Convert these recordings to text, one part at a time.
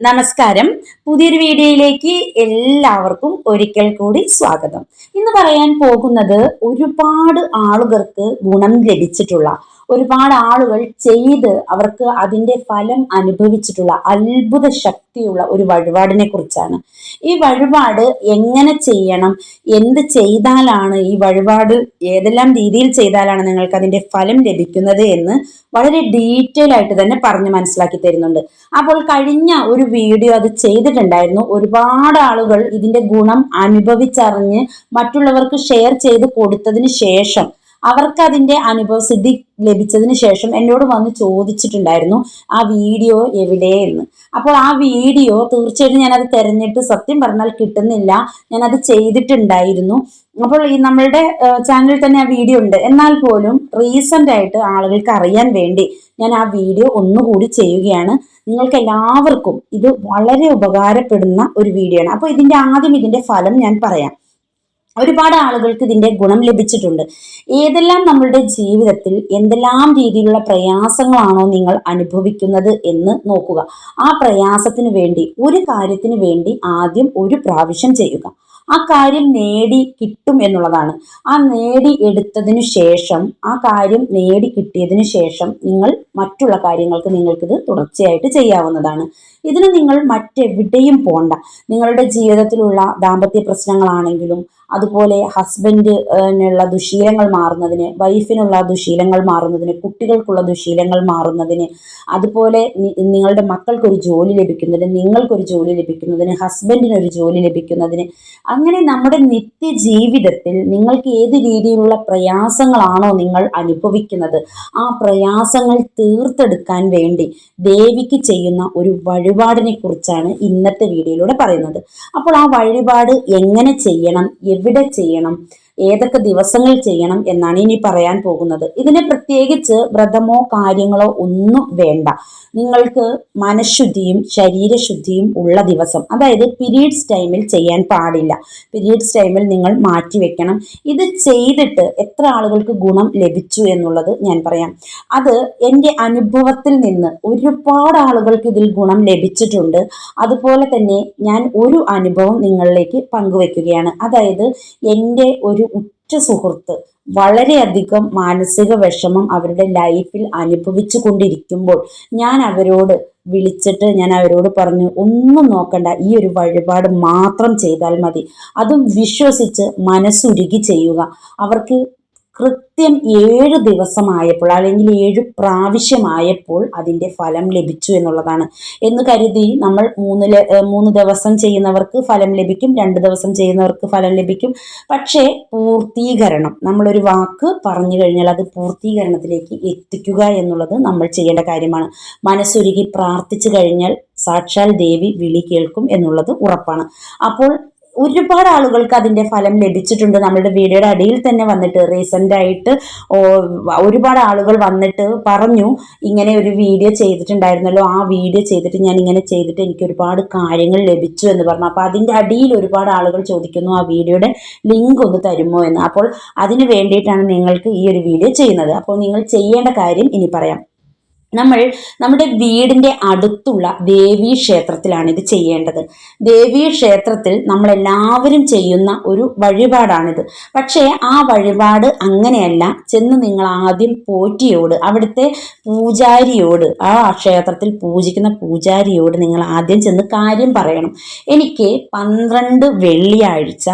നമസ്കാരം. പുതിയൊരു വീഡിയോയിലേക്ക് എല്ലാവർക്കും ഒരിക്കൽ കൂടി സ്വാഗതം. ഇന്ന് പറയാൻ പോകുന്നത് ഒരുപാട് ആളുകൾക്ക് ഗുണം ലഭിച്ചിട്ടുള്ള ഒരുപാട് ആളുകൾ ചെയ്ത് അവർക്ക് അതിന്റെ ഫലം അനുഭവിച്ചിട്ടുള്ള അത്ഭുത ശക്തിയുള്ള ഒരു വഴിപാടിനെ കുറിച്ചാണ്. ഈ വഴിപാട് എങ്ങനെ ചെയ്യണം? എന്ത് ചെയ്താലാണ് ഈ വഴിപാട് ഏതെല്ലാം രീതിയിൽ ചെയ്താലാണ് നിങ്ങൾക്ക് അതിന്റെ ഫലം ലഭിക്കുന്നത് എന്ന് വളരെ ഡീറ്റെയിൽ ആയിട്ട് തന്നെ പറഞ്ഞ് മനസ്സിലാക്കി തരുന്നുണ്ട്. അപ്പോൾ കഴിഞ്ഞ ഒരു വീഡിയോ അത് ചെയ്തിട്ടുണ്ടായിരുന്നു. ഒരുപാട് ആളുകൾ ഇതിന്റെ ഗുണം അനുഭവിച്ചറിഞ്ഞ് മറ്റുള്ളവർക്ക് ഷെയർ ചെയ്ത് കൊടുത്തതിന് ശേഷം അവർക്ക് അതിന്റെ അനുഭവസിദ്ധി ലഭിച്ചതിന് ശേഷം എന്നോട് വന്ന് ചോദിച്ചിട്ടുണ്ടായിരുന്നു ആ വീഡിയോ എവിടെ എന്ന് അപ്പോൾ ആ വീഡിയോ തീർച്ചയായിട്ടും ഞാനത് തിരഞ്ഞിട്ട് സത്യം പറഞ്ഞാൽ കിട്ടുന്നില്ല. ഞാനത് ചെയ്തിട്ടുണ്ടായിരുന്നു. അപ്പോൾ ഈ നമ്മളുടെ ചാനലിൽ തന്നെ ആ വീഡിയോ ഉണ്ട്. എന്നാൽ പോലും റീസെന്റ് ആയിട്ട് ആളുകൾക്ക് അറിയാൻ വേണ്ടി ഞാൻ ആ വീഡിയോ ഒന്നുകൂടി ചെയ്യുകയാണ്. നിങ്ങൾക്ക് എല്ലാവർക്കും ഇത് വളരെ ഉപകാരപ്പെടുന്ന ഒരു വീഡിയോ ആണ്. അപ്പോൾ ഇതിന്റെ ആദ്യം ഇതിന്റെ ഫലം ഞാൻ പറയാം. ഒരുപാട് ആളുകൾക്ക് ഇതിന്റെ ഗുണം ലഭിച്ചിട്ടുണ്ട്. ഏതെല്ലാം നമ്മളുടെ ജീവിതത്തിൽ എന്തെല്ലാം രീതിയിലുള്ള പ്രയാസങ്ങളാണോ നിങ്ങൾ അനുഭവിക്കുന്നത് എന്ന് നോക്കുക. ആ പ്രയാസത്തിന് വേണ്ടി ഒരു കാര്യത്തിന് വേണ്ടി ആദ്യം ഒരു പ്രാവശ്യം ചെയ്യുക. ആ കാര്യം നേടി കിട്ടും എന്നുള്ളതാണ്. ആ നേടി എടുത്തതിനു ശേഷം ആ കാര്യം നേടി കിട്ടിയതിനു ശേഷം നിങ്ങൾ മറ്റുള്ള കാര്യങ്ങൾക്ക് നിങ്ങൾക്കിത് തുടർച്ചയായിട്ട് ചെയ്യാവുന്നതാണ്. ഇതിന് നിങ്ങൾ മറ്റെവിടെയും പോണ്ട. നിങ്ങളുടെ ജീവിതത്തിലുള്ള ദാമ്പത്യ പ്രശ്നങ്ങളാണെങ്കിലും അതുപോലെ ഹസ്ബൻഡിനുള്ള ദുശീലങ്ങൾ മാറുന്നതിന് വൈഫിനുള്ള ദുശീലങ്ങൾ മാറുന്നതിന് കുട്ടികൾക്കുള്ള ദുശീലങ്ങൾ മാറുന്നതിന് അതുപോലെ നിങ്ങളുടെ മക്കൾക്കൊരു ജോലി ലഭിക്കുന്നതിന് നിങ്ങൾക്കൊരു ജോലി ലഭിക്കുന്നതിന് ഹസ്ബൻഡിനൊരു ജോലി ലഭിക്കുന്നതിന് അങ്ങനെ നമ്മുടെ നിത്യജീവിതത്തിൽ നിങ്ങൾക്ക് ഏത് രീതിയിലുള്ള പ്രയാസങ്ങളാണോ നിങ്ങൾ അനുഭവിക്കുന്നത് ആ പ്രയാസങ്ങൾ തീർത്തെടുക്കാൻ വേണ്ടി ദേവിക്ക് ചെയ്യുന്ന ഒരു വഴിപാടിനെ കുറിച്ചാണ് ഇന്നത്തെ വീഡിയോയിലൂടെ പറയുന്നത്. അപ്പോൾ ആ വഴിപാട് എങ്ങനെ ചെയ്യണം? എവിടെ ചെയ്യണം? ഏതൊക്കെ ദിവസങ്ങൾ ചെയ്യണം എന്നാണ് ഇനി പറയാൻ പോകുന്നത്. ഇതിന് പ്രത്യേകിച്ച് വ്രതമോ കാര്യങ്ങളോ ഒന്നും വേണ്ട. നിങ്ങൾക്ക് മനഃശുദ്ധിയും ശരീരശുദ്ധിയും ഉള്ള ദിവസം അതായത് പീരീഡ്സ് ടൈമിൽ ചെയ്യാൻ പാടില്ല. പീരീഡ്സ് ടൈമിൽ നിങ്ങൾ മാറ്റിവെക്കണം ഇത് ചെയ്തിട്ട് എത്ര ആളുകൾക്ക് ഗുണം ലഭിച്ചു എന്നുള്ളത് ഞാൻ പറയാം. അത് എന്റെ അനുഭവത്തിൽ നിന്ന് ഒരുപാട് ആളുകൾക്ക് ഇതിൽ ഗുണം ലഭിച്ചിട്ടുണ്ട്. അതുപോലെ തന്നെ ഞാൻ ഒരു അനുഭവം നിങ്ങളിലേക്ക് പങ്കുവെക്കുകയാണ്. അതായത് എന്റെ ഒരു ഉറ്റ സുഹൃത്ത് വളരെയധികം മാനസിക വിഷമം അവരുടെ ലൈഫിൽ അനുഭവിച്ചു കൊണ്ടിരിക്കുമ്പോൾ ഞാൻ അവരോട് വിളിച്ചിട്ട് ഞാൻ അവരോട് പറഞ്ഞു ഒന്നും നോക്കണ്ട ഈ ഒരു വഴിപാട് മാത്രം ചെയ്താൽ മതി. അതും വിശ്വസിച്ച് മനസ്സുരുകി ചെയ്യുക. അവർക്ക് കൃത്യം ഏഴ് ദിവസമായപ്പോൾ അല്ലെങ്കിൽ ഏഴ് പ്രാവശ്യമായപ്പോൾ അതിന്റെ ഫലം ലഭിച്ചു എന്നുള്ളതാണ്. എന്ന് കരുതി നമ്മൾ മൂന്ന് മൂന്ന് ദിവസം ചെയ്യുന്നവർക്ക് ഫലം ലഭിക്കും രണ്ട് ദിവസം ചെയ്യുന്നവർക്ക് ഫലം ലഭിക്കും. പക്ഷേ പൂർത്തീകരണം നമ്മളൊരു വാക്ക് പറഞ്ഞു കഴിഞ്ഞാൽ അത് പൂർത്തീകരണത്തിലേക്ക് എത്തിക്കുക എന്നുള്ളത് നമ്മൾ ചെയ്യേണ്ട കാര്യമാണ്. മനസ്സൊരുക്കി പ്രാർത്ഥിച്ചു കഴിഞ്ഞാൽ സാക്ഷാൽ ദേവി വിളി കേൾക്കും എന്നുള്ളത് ഉറപ്പാണ്. അപ്പോൾ ഒരുപാട് ആളുകൾക്ക് അതിന്റെ ഫലം ലഭിച്ചിട്ടുണ്ട്. നമ്മുടെ വീഡിയോയുടെ അടിയിൽ തന്നെ വന്നിട്ട് റീസെന്റ് ആയിട്ട് ഒരുപാട് ആളുകൾ വന്നിട്ട് പറഞ്ഞു ഇങ്ങനെ ഒരു വീഡിയോ ചെയ്തിട്ടുണ്ടായിരുന്നല്ലോ. ആ വീഡിയോ ചെയ്തിട്ട് ഞാൻ ഇങ്ങനെ ചെയ്തിട്ട് എനിക്ക് ഒരുപാട് കാര്യങ്ങൾ ലഭിച്ചു എന്ന് പറഞ്ഞു. അപ്പോൾ അതിന്റെ അടിയിൽ ഒരുപാട് ആളുകൾ ചോദിക്കുന്നു ആ വീഡിയോയുടെ ലിങ്ക് ഒന്ന് തരുമോ? എന്ന്. അപ്പോൾ അതിന് വേണ്ടിയിട്ടാണ് നിങ്ങൾക്ക് ഈ ഒരു വീഡിയോ ചെയ്യുന്നത്. അപ്പോൾ നിങ്ങൾ ചെയ്യേണ്ട കാര്യം ഇനി പറയാം. നമ്മൾ നമ്മുടെ വീടിന്റെ അടുത്തുള്ള ദേവീ ക്ഷേത്രത്തിലാണ് ഇത് ചെയ്യേണ്ടത്. ദേവീ ക്ഷേത്രത്തിൽ നമ്മളെല്ലാവരും ചെയ്യുന്ന ഒരു വഴിപാടാണിത്. പക്ഷേ ആ വഴിപാട് അങ്ങനെയല്ല. ചെന്ന് നിങ്ങൾ ആദ്യം പോറ്റിയോട് അവിടുത്തെ പൂജാരിയോട് ആ ക്ഷേത്രത്തിൽ പൂജിക്കുന്ന പൂജാരിയോട് നിങ്ങൾ ആദ്യം ചെന്ന് കാര്യം പറയണം. എനിക്ക് പന്ത്രണ്ട് വെള്ളിയാഴ്ച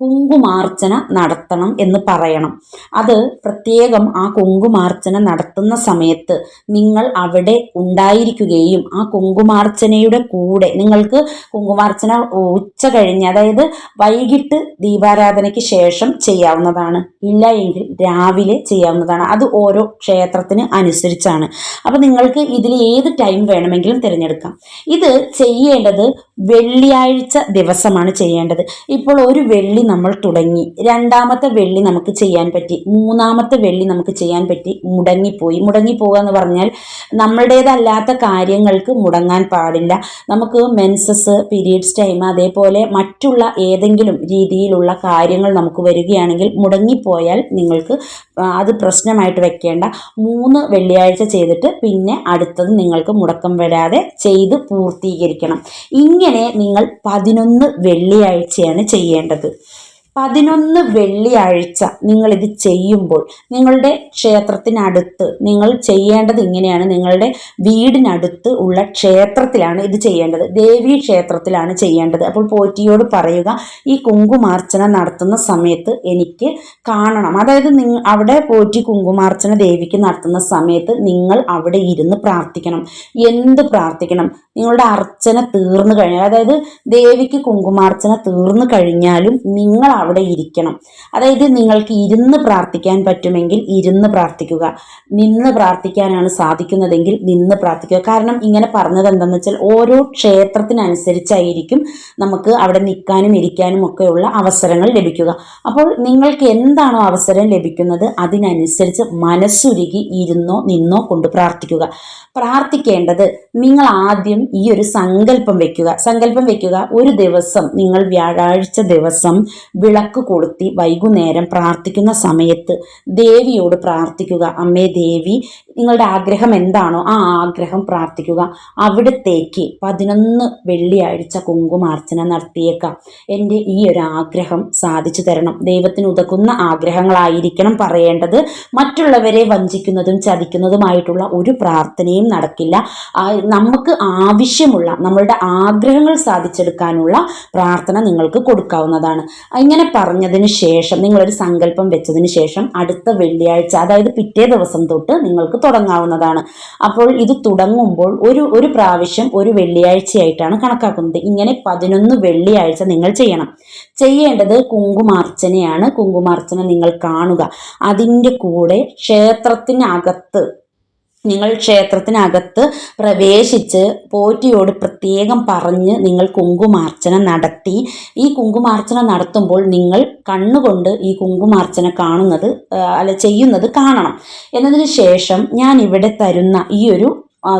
കുങ്കുമാർച്ചന നടത്തണം എന്ന് പറയണം. അത് പ്രത്യേകം ആ കുങ്കുമാർച്ചന നടത്തുന്ന സമയത്ത് നിങ്ങൾ അവിടെ ഉണ്ടായിരിക്കുകയും ആ കുങ്കുമാർച്ചനയുടെ കൂടെ നിങ്ങൾക്ക് കുങ്കുമാർച്ചന ഉച്ച കഴിഞ്ഞ് അതായത് വൈകിട്ട് ദീപാരാധനയ്ക്ക് ശേഷം ചെയ്യാവുന്നതാണ്. ഇല്ല എങ്കിൽ രാവിലെ ചെയ്യാവുന്നതാണ്. അത് ഓരോ ക്ഷേത്രത്തിന് അനുസരിച്ചാണ്. അപ്പോൾ നിങ്ങൾക്ക് ഇതിൽ ഏത് ടൈം വേണമെങ്കിലും തിരഞ്ഞെടുക്കാം. ഇത് ചെയ്യേണ്ടത് വെള്ളിയാഴ്ച ദിവസമാണ് ചെയ്യേണ്ടത്. ഇപ്പോൾ ഒരു വെള്ളി നമ്മൾ തുടങ്ങി. രണ്ടാമത്തെ വെള്ളി നമുക്ക് ചെയ്യാൻ പറ്റി. മൂന്നാമത്തെ വെള്ളി നമുക്ക് ചെയ്യാൻ പറ്റി. മുടങ്ങിപ്പോയി. മുടങ്ങിപ്പോവുക എന്ന് പറഞ്ഞാൽ നമ്മളുടേതല്ലാത്ത കാര്യങ്ങൾക്ക് മുടങ്ങാൻ പാടില്ല. നമുക്ക് മെൻസസ് പീരീഡ്സ് ടൈം അതേപോലെ മറ്റുള്ള ഏതെങ്കിലും രീതിയിലുള്ള കാര്യങ്ങൾ നമുക്ക് വരികയാണെങ്കിൽ മുടങ്ങിപ്പോയാൽ നിങ്ങൾക്ക് അത് പ്രശ്നമായിട്ട് വെക്കേണ്ട. മൂന്ന് വെള്ളിയാഴ്ച ചെയ്തിട്ട് പിന്നെ അടുത്തത് നിങ്ങൾക്ക് മുടക്കം വരാതെ ചെയ്ത് പൂർത്തീകരിക്കണം. ഇങ്ങനെ നിങ്ങൾ പതിനൊന്ന് വെള്ളിയാഴ്ചയാണ് ചെയ്യേണ്ടത്. പതിനൊന്ന് വെള്ളിയാഴ്ച ഇത് ചെയ്യുമ്പോൾ നിങ്ങളുടെ ക്ഷേത്രത്തിനടുത്ത് നിങ്ങൾ ചെയ്യേണ്ടത് ഇങ്ങനെയാണ്. നിങ്ങളുടെ വീടിനടുത്ത് ഉള്ള ക്ഷേത്രത്തിലാണ് ഇത് ചെയ്യേണ്ടത്. ദേവീ ക്ഷേത്രത്തിലാണ് ചെയ്യേണ്ടത്. അപ്പോൾ പോറ്റിയോട് പറയുക ഈ കുങ്കുമാർച്ചന നടത്തുന്ന സമയത്ത് എനിക്ക് കാണണം. അതായത് നിങ്ങ അവിടെ പോറ്റി കുങ്കുമാർച്ചന ദേവിക്ക് നടത്തുന്ന സമയത്ത് നിങ്ങൾ അവിടെ ഇരുന്ന് പ്രാർത്ഥിക്കണം. എന്ത് പ്രാർത്ഥിക്കണം? നിങ്ങളുടെ അർച്ചന തീർന്നു കഴിഞ്ഞാൽ അതായത് ദേവിക്ക് കുങ്കുമാർച്ചന തീർന്നു കഴിഞ്ഞാലും നിങ്ങൾ അവിടെ ഇരിക്കണം. അതായത് നിങ്ങൾക്ക് ഇരുന്ന് പ്രാർത്ഥിക്കാൻ പറ്റുമെങ്കിൽ ഇരുന്ന് പ്രാർത്ഥിക്കുക. നിന്ന് പ്രാർത്ഥിക്കാനാണ് സാധിക്കുന്നതെങ്കിൽ നിന്ന് പ്രാർത്ഥിക്കുക. കാരണം ഇങ്ങനെ പറഞ്ഞത് എന്താണെന്ന് വെച്ചാൽ ഓരോ ക്ഷേത്രത്തിനനുസരിച്ചായിരിക്കും നമുക്ക് അവിടെ നിൽക്കാനും ഇരിക്കാനും ഒക്കെയുള്ള അവസരങ്ങൾ ലഭിക്കുക. അപ്പോൾ നിങ്ങൾക്ക് എന്താണോ അവസരം ലഭിക്കുന്നത് അതിനനുസരിച്ച് മനസ്സുരുകി ഇരുന്നോ നിന്നോ കൊണ്ട് പ്രാർത്ഥിക്കുക. പ്രാർത്ഥിക്കേണ്ടത് നിങ്ങൾ ആദ്യം ഈ ഒരു സങ്കല്പം വെക്കുക. സങ്കല്പം വെക്കുക ഒരു ദിവസം നിങ്ങൾ വ്യാഴാഴ്ച ദിവസം വിളക്ക് കൊളുത്തി വൈകുന്നേരം പ്രാർത്ഥിക്കുന്ന സമയത്ത് ദേവിയോട് പ്രാർത്ഥിക്കുക. അമ്മേ ദേവി നിങ്ങളുടെ ആഗ്രഹം എന്താണോ ആ ആഗ്രഹം പ്രാർത്ഥിക്കുക. അവിടത്തേക്ക് പതിനൊന്ന് വെള്ളിയാഴ്ച കുങ്കുമാർച്ചന നടത്തിയേക്കാം. എന്റെ ഈ ഒരു ആഗ്രഹം സാധിച്ചു തരണം. ദൈവത്തിന് ഉതകുന്ന ആഗ്രഹങ്ങളായിരിക്കണം പറയേണ്ടത്. മറ്റുള്ളവരെ വഞ്ചിക്കുന്നതും ചതിക്കുന്നതുമായിട്ടുള്ള ഒരു പ്രാർത്ഥനയും നടക്കില്ല. നമുക്ക് ആവശ്യമുള്ള നമ്മളുടെ ആഗ്രഹങ്ങൾ സാധിച്ചെടുക്കാനുള്ള പ്രാർത്ഥന നിങ്ങൾക്ക് കൊടുക്കാവുന്നതാണ്. ഇങ്ങനെ പറഞ്ഞതിന് ശേഷം നിങ്ങളൊരു സങ്കല്പം വെച്ചതിന് ശേഷം അടുത്ത വെള്ളിയാഴ്ച അതായത് പിറ്റേ ദിവസം തൊട്ട് നിങ്ങൾക്ക് തുടങ്ങാവുന്നതാണ്. അപ്പോൾ ഇത് തുടങ്ങുമ്പോൾ ഒരു ഒരു പ്രാവശ്യം ഒരു വെള്ളിയാഴ്ചയായിട്ടാണ് കണക്കാക്കുന്നത്. ഇങ്ങനെ പതിനൊന്ന് വെള്ളിയാഴ്ച നിങ്ങൾ ചെയ്യണം. ചെയ്യേണ്ടത് കുങ്കുമാർച്ചനയാണ്. കുങ്കുമാർച്ചന നിങ്ങൾ കാണുക. അതിന്റെ കൂടെ ക്ഷേത്രത്തിനകത്ത് നിങ്ങൾ ക്ഷേത്രത്തിനകത്ത് പ്രവേശിച്ച് പോറ്റിയോട് പ്രത്യേകം പറഞ്ഞ് നിങ്ങൾ കുങ്കുമാർച്ചന നടത്തി. ഈ കുങ്കുമാർച്ചന നടത്തുമ്പോൾ നിങ്ങൾ കണ്ണുകൊണ്ട് ഈ കുങ്കുമാർച്ചന കാണുന്നത് അല്ല ചെയ്യുന്നത് കാണണം. എന്നതിന് ശേഷം ഞാൻ ഇവിടെ തരുന്ന ഈ ഒരു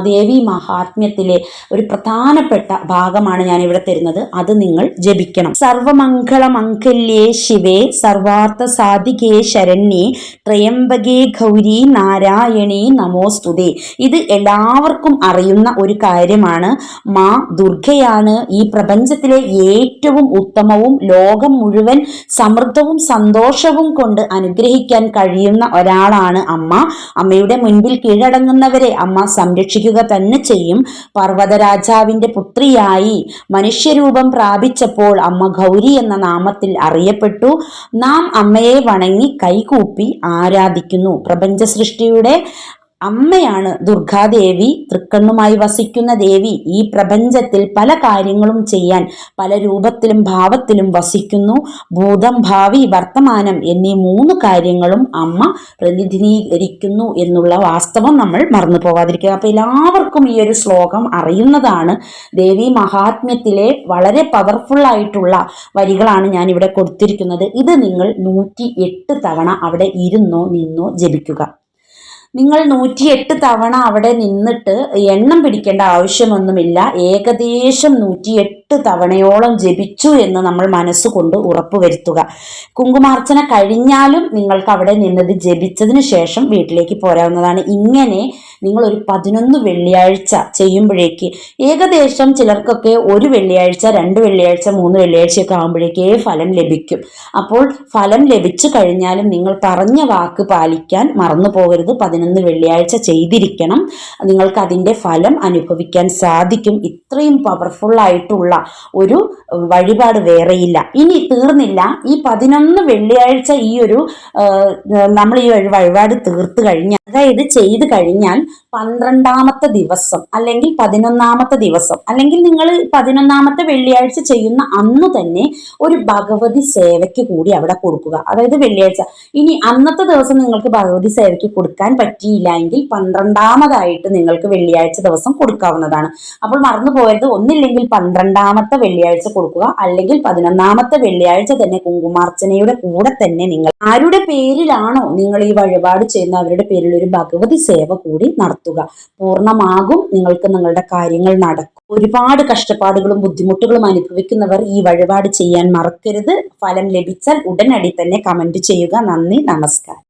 ദേവി മഹാത്മ്യത്തിലെ ഒരു പ്രധാനപ്പെട്ട ഭാഗമാണ് ഞാൻ ഇവിടെ തരുന്നത്. അത് നിങ്ങൾ ജപിക്കണം. സർവമംഗള മംഗല്യേ ശിവേ സർവാർത്ഥ സാധികേ ശരണ്യേ ത്രയംബകേ ഗൗരി നാരായണീ നമോസ്തുതേ. ഇത് എല്ലാവർക്കും അറിയുന്ന ഒരു കാര്യമാണ്. മാ ദുർഗയാണ് ഈ പ്രപഞ്ചത്തിലെ ഏറ്റവും ഉത്തമവും ലോകം മുഴുവൻ സമൃദ്ധവും സന്തോഷവും കൊണ്ട് അനുഗ്രഹിക്കാൻ കഴിയുന്ന ഒരാളാണ് അമ്മ. അമ്മയുടെ മുൻപിൽ കീഴടങ്ങുന്നവരെ അമ്മ സംരക്ഷിക്കുക തന്നെ ചെയ്യും. പർവതരാജാവിന്റെ പുത്രിയായി മനുഷ്യരൂപം പ്രാപിച്ചപ്പോൾ അമ്മ ഗൗരി എന്ന നാമത്തിൽ അറിയപ്പെട്ടു. നാം അമ്മയെ വണങ്ങി കൈകൂപ്പി ആരാധിക്കുന്നു. പ്രപഞ്ച സൃഷ്ടിയുടെ അമ്മയാണ് ദുർഗാദേവി. തൃക്കണ്ണുമായി വസിക്കുന്ന ദേവി ഈ പ്രപഞ്ചത്തിൽ പല കാര്യങ്ങളും ചെയ്യാൻ പല രൂപത്തിലും ഭാവത്തിലും വസിക്കുന്നു. ഭൂതം ഭാവി വർത്തമാനം എന്നീ മൂന്ന് കാര്യങ്ങളും അമ്മ പ്രതിനിധീകരിക്കുന്നു എന്നുള്ള വാസ്തവം നമ്മൾ മറന്നു പോകാതിരിക്കുക. അപ്പോൾ എല്ലാവർക്കും ഈ ഒരു ശ്ലോകം അറിയുന്നതാണ്. ദേവി മഹാത്മ്യത്തിലെ വളരെ പവർഫുൾ ആയിട്ടുള്ള വരികളാണ് ഞാൻ ഇവിടെ കൊടുത്തിരിക്കുന്നത്. ഇത് നിങ്ങൾ നൂറ്റി തവണ അവിടെ ഇരുന്നോ നിന്നോ ജപിക്കുക. നിങ്ങൾ നൂറ്റിയെട്ട് തവണ അവിടെ നിന്നിട്ട് എണ്ണം പിടിക്കേണ്ട ആവശ്യമൊന്നുമില്ല. ഏകദേശം നൂറ്റിയെട്ട് തവണയോളം ജപിച്ചു എന്ന് നമ്മൾ മനസ്സുകൊണ്ട് ഉറപ്പുവരുത്തുക. കുങ്കുമാർച്ചന കഴിഞ്ഞാലും നിങ്ങൾക്ക് അവിടെ നിന്നത് ജപിച്ചതിന് ശേഷം വീട്ടിലേക്ക് പോരാവുന്നതാണ്. ഇങ്ങനെ നിങ്ങൾ ഒരു പതിനൊന്ന് വെള്ളിയാഴ്ച ചെയ്യുമ്പോഴേക്ക് ഏകദേശം ചിലർക്കൊക്കെ ഒരു വെള്ളിയാഴ്ച രണ്ട് വെള്ളിയാഴ്ച മൂന്ന് വെള്ളിയാഴ്ചയൊക്കെ ആകുമ്പോഴേക്കേ ഫലം ലഭിക്കും. അപ്പോൾ ഫലം ലഭിച്ചു കഴിഞ്ഞാലും നിങ്ങൾ പറഞ്ഞ വാക്ക് പാലിക്കാൻ മറന്നു പോകരുത്. പതിനൊന്ന് വെള്ളിയാഴ്ച ചെയ്തിരിക്കണം. നിങ്ങൾക്ക് അതിന്റെ ഫലം അനുഭവിക്കാൻ സാധിക്കും. ഇത്രയും പവർഫുൾ ആയിട്ടുള്ള ഒരു വഴിപാട് വേറെയില്ല. ഇനി തീർന്നില്ല. ഈ പതിനൊന്ന് വെള്ളിയാഴ്ച ഈ ഒരു നമ്മൾ ഈ വഴിപാട് തീർത്ത് കഴിഞ്ഞാൽ അതായത് ചെയ്തു കഴിഞ്ഞാൽ പന്ത്രണ്ടാമത്തെ ദിവസം അല്ലെങ്കിൽ പതിനൊന്നാമത്തെ ദിവസം അല്ലെങ്കിൽ നിങ്ങൾ പതിനൊന്നാമത്തെ വെള്ളിയാഴ്ച ചെയ്യുന്ന അന്ന് തന്നെ ഒരു ഭഗവതി സേവയ്ക്ക് കൂടി അവിടെ കൊടുക്കുക. അതായത് വെള്ളിയാഴ്ച. ഇനി അന്നത്തെ ദിവസം നിങ്ങൾക്ക് ഭഗവതി സേവയ്ക്ക് കൊടുക്കാൻ പറ്റിയില്ല എങ്കിൽ പന്ത്രണ്ടാമതായിട്ട് നിങ്ങൾക്ക് വെള്ളിയാഴ്ച ദിവസം കൊടുക്കാവുന്നതാണ്. അപ്പോൾ മറന്നു പോയത് ഒന്നില്ലെങ്കിൽ പന്ത്രണ്ടാമത്തെ വെള്ളിയാഴ്ച കൊടുക്കുക. അല്ലെങ്കിൽ പതിനൊന്നാമത്തെ വെള്ളിയാഴ്ച തന്നെ കുങ്കുമാർച്ചനയുടെ കൂടെ തന്നെ നിങ്ങൾ ആരുടെ പേരിലാണോ നിങ്ങൾ ഈ വഴിപാട് ചെയ്യുന്ന അവരുടെ പേരിൽ ഒരു ഭഗവതി സേവ കൂടി നടത്തുക. പൂർണമാകും നിങ്ങൾക്ക് നിങ്ങളുടെ കാര്യങ്ങൾ നടക്കും. ഒരുപാട് കഷ്ടപ്പാടുകളും ബുദ്ധിമുട്ടുകളും അനുഭവിക്കുന്നവർ ഈ വഴിപാട് ചെയ്യാൻ മറക്കരുത്. ഫലം ലഭിച്ചാൽ ഉടനടി തന്നെ കമന്റ് ചെയ്യുക. നന്ദി നമസ്കാരം.